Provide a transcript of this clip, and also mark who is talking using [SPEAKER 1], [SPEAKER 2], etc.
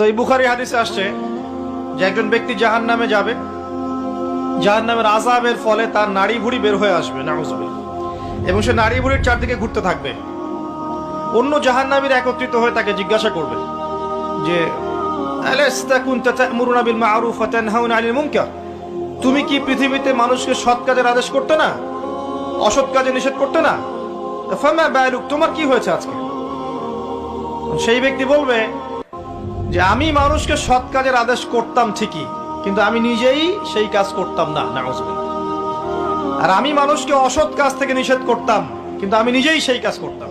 [SPEAKER 1] সই বুখারি হাদিসে আসছে যে একজন ব্যক্তি জাহান নামে যাবে জাহান নামের আজাবের ফলে তার নাড়ি ভুড়ি বের হয়ে আসবে নাউজুবিল্লাহ এবং সে নাড়ি ভুড়ির চারদিকে ঘুরতে থাকবে। অন্য জাহান নামীর একত্রিত হয়ে তাকে জিজ্ঞাসা করবে যে তুমি কি পৃথিবীতে মানুষকে সৎ কাজের আদেশ করতে না? অসৎ কাজে নিষেধ করতে না? তোমার কি হয়েছে আজকে? সেই ব্যক্তি বলবে যে আমি মানুষকে সৎ কাজের আদেশ করতাম ঠিকই, কিন্তু আমি নিজেই সেই কাজ করতাম না। আর আমি মানুষকে অসৎ কাজ থেকে নিষেধ করতাম, কিন্তু আমি নিজেই সেই কাজ করতাম